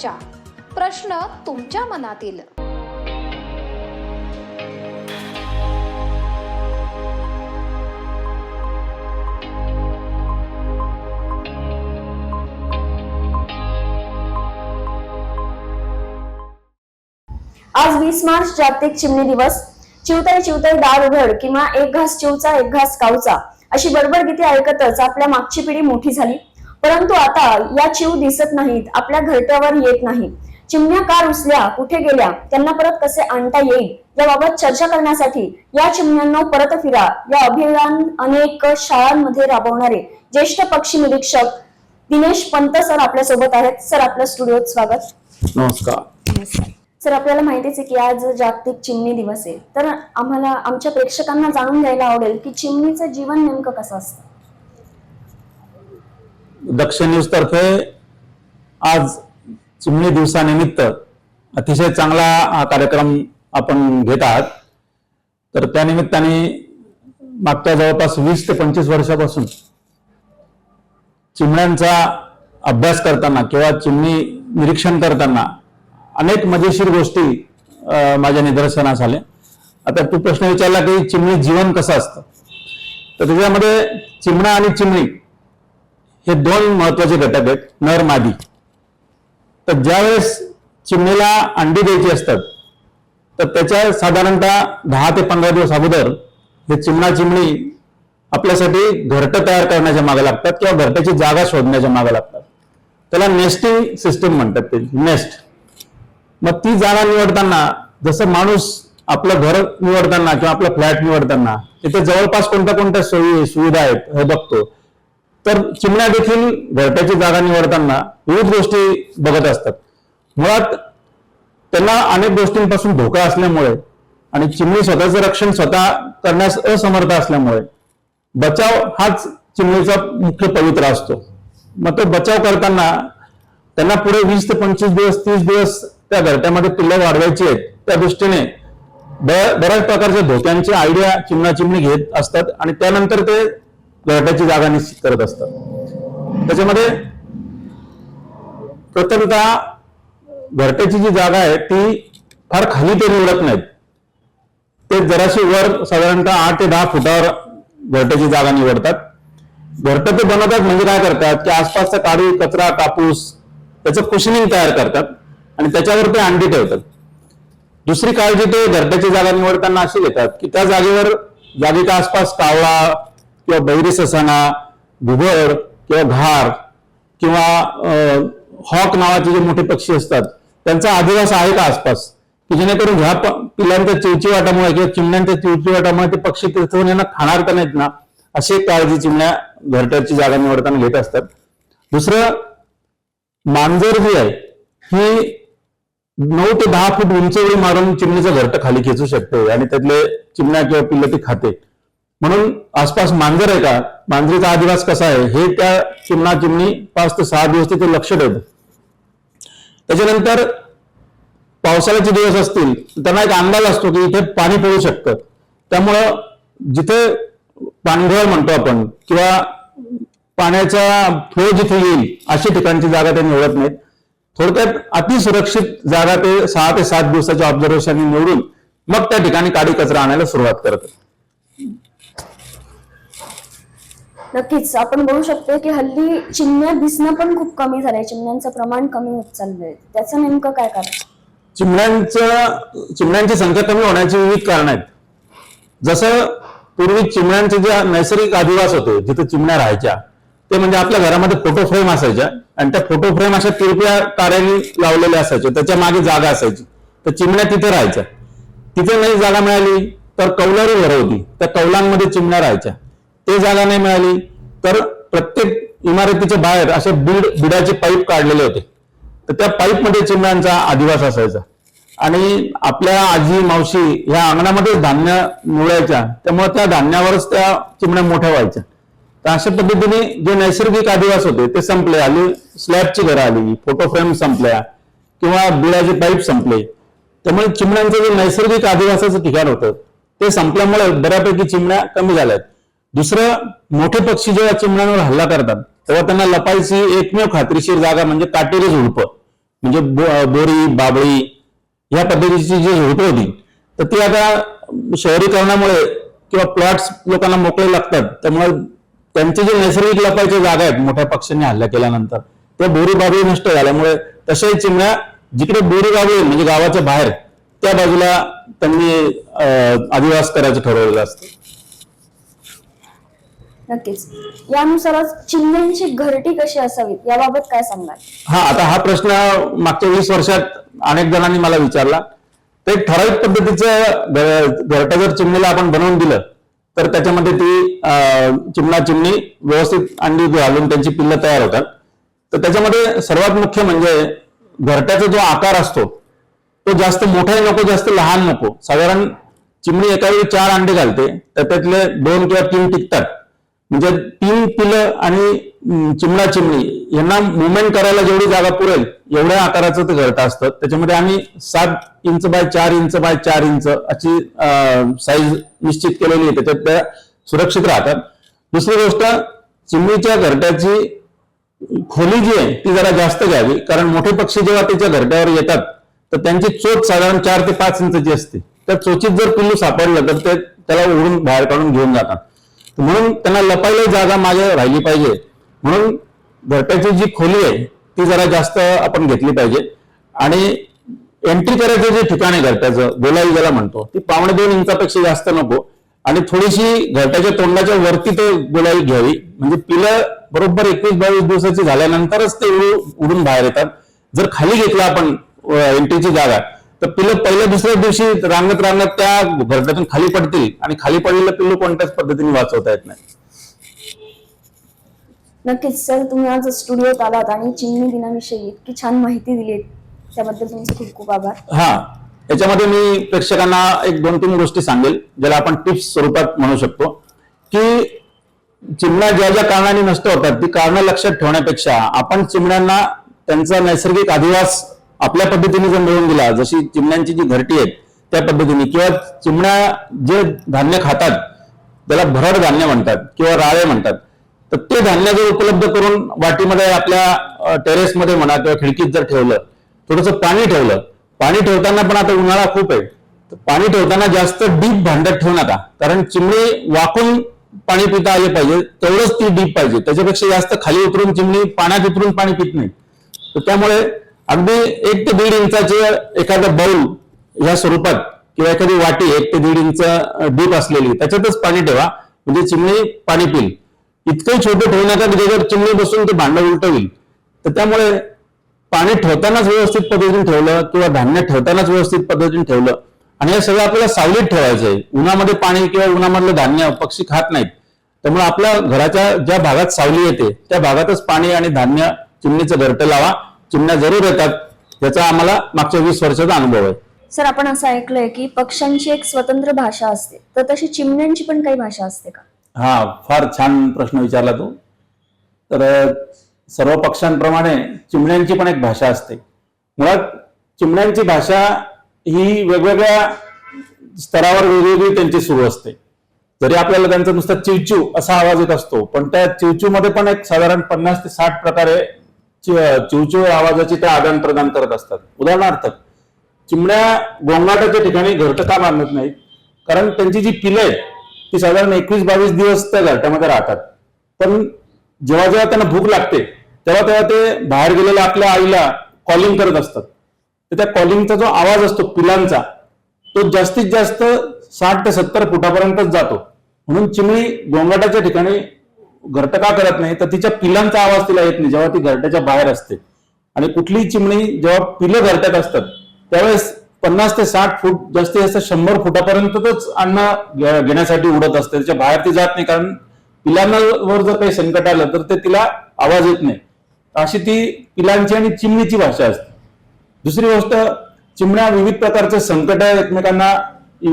चर्चा. प्रश्न तुमच्या मनातील. आज वीस मार्च जागतिक चिमणी दिवस. चिवताई चिवताई दार उघड किंवा एक घास चिवचा एक घास काऊचा अशी बडबड गीते ऐकतच आपल्या मागची पिढी मोठी झाली. परंतु आता या चिव दिसत नाहीत आपल्या घरट्यावर येत नाही चिमण्या का रुसल्या कुठे गेल्या त्यांना परत कसे आणता येईल? याबाबत चर्चा करण्यासाठी या चिमण्यांना परत फिरा. या अभियान अनेक शाळांमध्ये राबवणारे ज्येष्ठ पक्षी निरीक्षक दिनेश पंत सर आपल्यासोबत आहेत. सर आपल्या स्टुडिओत स्वागत. नमस्कार. सर आपल्याला माहितीच आहे की आज जागतिक चिमणी दिवस आहे. तर आम्हाला आमच्या प्रेक्षकांना जाणून घ्यायला आवडेल की चिमणीचं जीवन नेमकं कसं असतं? दक्ष न्यूज तर्फे आज चिमणी दिवसानिमित्त अतिशय चांगला हा कार्यक्रम आपण घेत आहात. तर त्या निमित्ताने मागच्या जवळपास वीस ते पंचवीस वर्षापासून चिमण्यांचा अभ्यास करताना किंवा चिमणी निरीक्षण करताना अनेक मजेशीर गोष्टी माझ्या निदर्शनास आल्या आता तू प्रश्न विचारला की चिमणी जीवन कसं असतं? तर त्याच्यामध्ये चिमणा आणि चिमणी हे दोन महत्त्वाचे घटक आहेत. नर मादी. तर ज्यावेळेस चिमणीला अंडी द्यायची असतात तर त्याच्या साधारणतः दहा ते पंधरा दिवस अगोदर हे चिमणा चिमणी आपल्यासाठी घरटं तयार करण्याच्या मागे लागतात किंवा घरट्याची जागा शोधण्याच्या मागे लागतात. त्याला नेस्टिंग सिस्टीम म्हणतात ते नेस्ट मग ती जागा निवडताना जसं माणूस आपलं घर निवडताना किंवा आपलं फ्लॅट निवडताना तिथे जवळपास कोणत्या कोणत्या सोयी सुविधा आहेत हे बघतो. तर चिमण्या देखील घरट्याची जागा निवडताना विविध गोष्टी बघत असतात. मुळात त्यांना अनेक गोष्टींपासून धोका असल्यामुळे आणि चिमणी स्वतःचं रक्षण स्वतः करण्यास असमर्थ असल्यामुळे बचाव हाच चिमणीचा मुख्य पवित्र असतो. मग तो बचाव करताना त्यांना पुढे वीस ते पंचवीस दिवस तीस दिवस त्या घरट्यामध्ये पिल्लं वाढवायची आहेत. त्या दृष्टीने ब- बऱ्याच प्रकारच्या धोक्यांची आयडिया चिमणा चिमणी घेत असतात आणि त्यानंतर ते गटाची जागा निश्चित करत असतात. त्याच्यामध्ये प्रथमतः घरट्याची जी जागा आहे ती फार खाली ते निवडत नाहीत. ते जराशी वर साधारणतः आठ ते दहा फुटावर घरट्याची जागा निवडतात. घरटं ते बनवतात म्हणजे काय करतात की आसपासचा काडी कचरा कापूस त्याचं कुशनिंग तयार करतात आणि त्याच्यावर ते अंडी ठेवतात. दुसरी काळजी ते घरट्याची जागा निवडताना अशी घेतात की त्या जागेवर जागेच्या आसपास कावळा किंवा बैरी ससाना घुबड किंवा घार किंवा अं, हॉक नावाचे जे मोठे पक्षी असतात त्यांचा अधिवास आहे का आसपास? की जेणेकरून ह्या पिलांच्या चिवचिवाटामुळे किंवा चिमण्यांच्या चिवचिवाटामुळे ते पक्षी तिथून यांना खाणार तर नाहीत ना अशी एक काळजी चिमण्या घरट्याची जागा निवडताना घेत असतात. दुसरं मांजर जी आहे. ही नऊ ते दहा फूट उंच मारून चिमणीचं घरटं खाली खेचू शकते आणि त्यातले चिमण्या किंवा पिल्लं ती खाते. म्हणून आसपास मांजर आहे का? मांजरीचा आदिवास कसा आहे? हे त्या चिमणा चिमणी पाच ते सहा दिवस तिथे लक्ष ठेवतं त्याच्यानंतर पावसाळ्याचे दिवस असतील त्यांना एक अंदाज असतो की इथे पाणी पडू शकतं. त्यामुळं जिथे पाणघळ म्हणतो आपण किंवा पाण्याचा फ्लो जिथे येईल अशी ठिकाणची जागा ते निवडत नाहीत. थोडक्यात अतिसुरक्षित जागा ते सहा ते सात दिवसाच्या ऑब्झर्वेशन निवडून मग त्या ठिकाणी काडी कचरा आणायला सुरुवात करतात. नक्कीच. आपण बघू शकतो की हल्ली चिमण्या दिसणं पण खूप कमी झालंय. चिमण्यांचं प्रमाण कमी होत चाललंय. त्याचं नेमकं काय कारण? चिमण्यांचं चिमण्यांची संख्या कमी होण्याची विविध कारण आहेत. जसं पूर्वी चिमण्यांचे जे नैसर्गिक अधिवास होते जिथे चिमण्या राहायच्या ते म्हणजे आपल्या घरामध्ये फोटो फ्रेम असायच्या. आणि त्या फोटो फ्रेम अशा तिरप्या ताऱ्यांनी लावलेल्या असायच्या. त्याच्यामागे जागा असायची. तर चिमण्या तिथे राहायच्या. तिथे नाही जागा मिळाली तर कौलारी घरं होती. त्या कौलांमध्ये चिमण्या राहायच्या. ते जागा नाही मिळाली तर प्रत्येक इमारतीच्या बाहेर असे बीड बिडाचे पाईप काढलेले होते. तर त्या पाईपमध्ये चिमण्यांचा आदिवास असायचा. आणि आपल्या आजी मावशी ह्या अंगणामध्येच धान्य मिळायच्या. त्यामुळे त्या धान्यावरच त्या चिमण्या मोठ्या व्हायच्या. तर अशा पद्धतीने जे नैसर्गिक आदिवास होते ते संपले. आली स्लॅबची घरं आली फोटो फ्रेम संपल्या किंवा बिळाचे पाईप संपले. त्यामुळे चिमण्यांचं जे नैसर्गिक आदिवासाचं ठिकाण होतं ते संपल्यामुळे बऱ्यापैकी चिमण्या कमी झाल्यात. दुसरं मोठे पक्षी जेव्हा चिमण्यांवर हल्ला करतात तेव्हा त्यांना लपायची एकमेव खात्रीशीर जागा म्हणजे काटेरी झुडपं. म्हणजे बो- बोरी बाबळी या पद्धतीची जी झुडपं होती तर ती आता शहरीकरणामुळे किंवा प्लॉट्स लोकांना मोकळे लागतात. त्यामुळे त्यांचे जे नैसर्गिक लपायच्या जागा आहेत मोठ्या पक्ष्यांनी हल्ला केल्यानंतर त्या बोरी बाबळी नष्ट झाल्यामुळे तशाही चिमण्या जिकडे बोरी बाबळी म्हणजे गावाच्या बाहेर त्या बाजूला त्यांनी अधिवास करायचं ठरवलेलं असतं. नक्कीच. यानुसारच चिमण्यांची घरटी कशी असावीत याबाबत काय सांगाल हा आता हा प्रश्न मागच्या वीस वर्षात अनेक जणांनी मला विचारला. तर एक ठराविक पद्धतीचं घरटं जर चिमणीला आपण बनवून दिलं तर त्याच्यामध्ये ती चिमणा चिमणी व्यवस्थित अंडी घालून त्यांची पिल्लं तयार होतात. तर त्याच्यामध्ये सर्वात मुख्य म्हणजे घरट्याचा जो आकार असतो तो जास्त मोठाही नको जास्त लहान नको. साधारण चिमणी एका वेळी चार अंडे घालते तर त्यातले दोन किंवा तीन टिकतात. म्हणजे तीन पिलं आणि चिमडा चिमणा चिमणी यांना मुवमेंट करायला जेवढी जागा पुरेल एवढ्या आकाराचं ते घरटं असतं. त्याच्यामध्ये आम्ही सात इंच बाय चार इंच बाय चार इंच अशी साईज निश्चित केलेली आहे. त्याच्यात त्या सुरक्षित राहतात. दुसरी गोष्ट चिमणीच्या घरट्याची खोली जी आहे ती जरा जास्त घ्यावी. कारण मोठे पक्षी जेव्हा त्याच्या घरट्यावर येतात तर त्यांची चोच साधारण चार ते पाच इंचची असते. त्या चोचीत जर पिल्लू सापडलं तर ते त्याला उडून बाहेर काढून घेऊन जातात. म्हणून त्यांना लपायला जागा मागे राहिली पाहिजे. म्हणून घरट्याची जी खोली आहे ती जरा जास्त आपण घेतली पाहिजे. आणि एंट्री करायचं जे ठिकाण आहे घरट्याचं गोलाई ज्याला म्हणतो ती पावणे दोन इंचापेक्षा जास्त नको. आणि थोडीशी घरट्याच्या तोंडाच्या वरती ते गोलाई घ्यावी. म्हणजे पिलं बरोबर एकवीस बावीस दिवसाची झाल्यानंतरच ते उडून बाहेर येतात. जर खाली घेतला आपण एंट्रीची जागा तर पिलं पहिल्या दुसऱ्या दिवशी रांगत रांगत त्या घरट्यातून खाली पडतील. आणि खाली पडलेलं पिल्लू कोणत्याच पद्धतीने वाचवता येत नाही. नक्कीच सर तुम्ही आज स्टुडिओत आलात आणि चिमणी दिनाविषयी इतकी छान माहिती दिलीत. त्याबद्दल तुमचे खूप खूप आभार. हा याच्यामध्ये मी प्रेक्षकांना एक दोन तीन गोष्टी सांगेल ज्याला आपण टिप्स स्वरूपात म्हणू शकतो. की चिमण्या ज्या ज्या कारणाने नष्ट होतात ती कारणं लक्षात ठेवण्यापेक्षा आपण चिमण्यांना त्यांचा नैसर्गिक अधिवास आपल्या पद्धतीने जर मिळवून दिला जशी चिमण्यांची जी घरटी आहेत त्या पद्धतीने किंवा चिमण्या जे धान्य खातात त्याला भरड धान्य म्हणतात किंवा राळे म्हणतात तर ते धान्य जर उपलब्ध करून वाटीमध्ये आपल्या टेरेसमध्ये म्हणा किंवा खिडकीत जर ठेवलं थोडंसं पाणी ठेवलं पाणी ठेवताना पण आता उन्हाळा खूप आहे तर पाणी ठेवताना जास्त डीप भांड्यात ठेवू नका कारण चिमणी वाकून पाणी पिता आले पाहिजे तेवढंच ती डीप पाहिजे त्याच्यापेक्षा जास्त खाली उतरून चिमणी पाण्यात उतरून पाणी पित नाही. तर त्यामुळे अगदी एक ते दीड इंचाचे एखादं बाऊल या स्वरूपात किंवा एखादी वाटी एक ते दीड इंच डीप असलेली त्याच्यातच पाणी ठेवा. म्हणजे चिमणी पाणी पिल. इतकंही छोटं ठेवू नका की त्याच्यावर चिमणी बसून ते भांडं उलटवील. होईल तर त्यामुळे पाणी ठेवतानाच व्यवस्थित पद्धतीने ठेवलं किंवा धान्य ठेवतानाच व्यवस्थित पद्धतीने ठेवलं. आणि हे सगळं आपल्याला सावलीत ठेवायचं आहे. उन्हामध्ये पाणी किंवा उन्हामधलं धान्य पक्षी खात नाहीत. त्यामुळे आपल्या घराच्या ज्या भागात सावली येते त्या भागातच पाणी आणि धान्य चिमणीचं घरटं लावा. चिमण्या जरूर येतात याचा आम्हाला मागच्या वीस वर्षाचा अनुभव आहे. सर आपण असं ऐकलंय की पक्ष्यांची एक स्वतंत्र भाषा असते. तर तशी चिमण्यांची पण काही भाषा असते का? हा फार छान प्रश्न विचारला तू. तर सर्व पक्ष्यांप्रमाणे चिमण्यांची पण एक भाषा असते. मुळात चिमण्यांची भाषा ही वेगवेगळ्या स्तरावर वेगवेगळी त्यांची सुरू असते. जरी आपल्याला त्यांचा नुसता चिवचिव असा आवाज येत असतो पण त्या चिवचिवमध्ये पण एक साधारण पन्नास ते साठ प्रकारे चिवचिव आवाजाची ते आदान प्रदान करत असतात. उदाहरणार्थ चिमण्या गोंगाटाच्या ठिकाणी घरटं का बांधत नाहीत? कारण त्यांची जी पिलं आहेत ती साधारण एकवीस बावीस दिवस त्या घरट्यामध्ये राहतात. पण जेव्हा जेव्हा त्यांना भूक लागते तेव्हा तेव्हा ते बाहेर गेलेल्या आपल्या आईला कॉलिंग करत असतात. तर त्या कॉलिंगचा जो आवाज असतो पिलांचा तो जास्तीत जास्त साठ ते सत्तर फुटापर्यंतच जातो. म्हणून चिमणी गोंगाटाच्या ठिकाणी घरटं का करत नाही तर तिच्या पिलांचा आवाज तिला येत नाही जेव्हा ती घरट्याच्या बाहेर असते. आणि कुठलीही चिमणी जेव्हा पिलं घरट्यात असतात त्यावेळेस पन्नास ते साठ फूट जास्तीत जास्त शंभर फुटापर्यंतच अन्न घेण्यासाठी उडत असते. त्याच्या बाहेर ती जात नाही कारण पिलांवर जर काही संकट आलं तर ते तिला आवाज येत नाही. अशी ती पिलांची आणि चिमणीची भाषा असते. दुसरी गोष्ट चिमण्या विविध प्रकारचे संकट एकमेकांना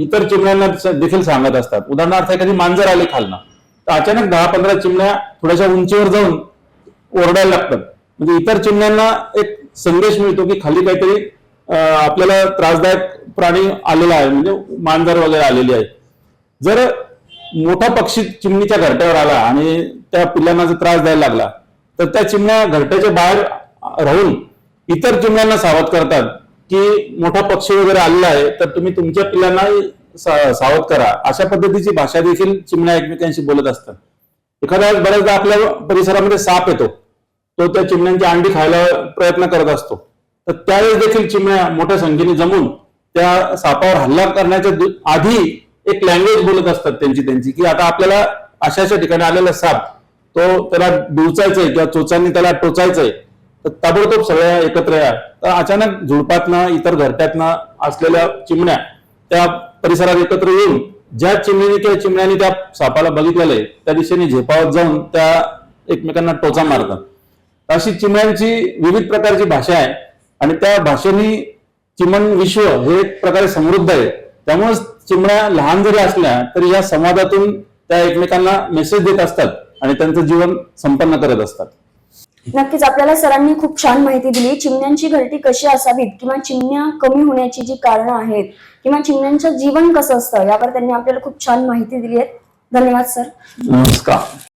इतर चिमण्यांना देखील सांगत असतात. उदाहरणार्थ एखादी मांजर आली खालना. तर अचानक दहा पंधरा चिमण्या थोड्याशा उंचीवर जाऊन ओरडायला लागतात. म्हणजे इतर चिमण्यांना एक संदेश मिळतो की खाली काहीतरी आपल्याला त्रासदायक प्राणी आलेला आहे म्हणजे मांजर वगैरे आलेली आहे. जर मोठा पक्षी चिमणीच्या घरट्यावर आला आणि त्या पिल्लांना जर त्रास द्यायला लागला तर त्या चिमण्या घरट्याच्या बाहेर राहून इतर चिमण्यांना सावध करतात की मोठा पक्षी वगैरे आलेला आहे तर तुम्ही तुमच्या पिल्लांना सावध करा. अशा पद्धतीची भाषा देखील चिमण्या एकमेकांशी बोलत असतात. एखाद्या बऱ्याचदा आपल्या परिसरामध्ये साप येतो. तो त्या चिमण्यांची अंडी खायला प्रयत्न करत असतो. तर त्यावेळेस देखील चिमण्या मोठ्या संख्येने जमून त्या सापावर हल्ला करण्याच्या आधी एक लँग्वेज बोलत असतात त्यांची त्यांची की आता आपल्याला अशा अशा ठिकाणी आलेला साप तो त्याला डुचायचंय किंवा चोचांनी त्याला टोचायचंय. तर ताबडतोब सगळ्या एकत्र या. तर अचानक झुडपातनं इतर घरट्यातनं असलेल्या चिमण्या त्या परिसरात एकत्र येऊन ज्या चिमणीने किंवा चिमण्याने त्या सापाला बघितलेलं आहे त्या दिशेने झेपावत जाऊन त्या एकमेकांना टोचा मारतात. अशी चिमण्यांची विविध प्रकारची भाषा आहे आणि त्या भाषेने चिमण विश्व हे एक प्रकारे समृद्ध आहे. त्यामुळे चिमण्या लहान जरी असल्या तरी या संवादातून त्या एकमेकांना मेसेज देत असतात आणि त्यांचं जीवन संपन्न करत असतात. नक्कीच आपल्याला सरांनी खूप छान माहिती दिली. चिमण्यांची घरटी कशी असावीत किंवा चिमण्या कमी होण्याची जी कारणं आहेत किंवा चिमण्यांचं जीवन कसं असतं यावर त्यांनी आपल्याला खूप छान माहिती दिली आहे धन्यवाद सर. नमस्कार.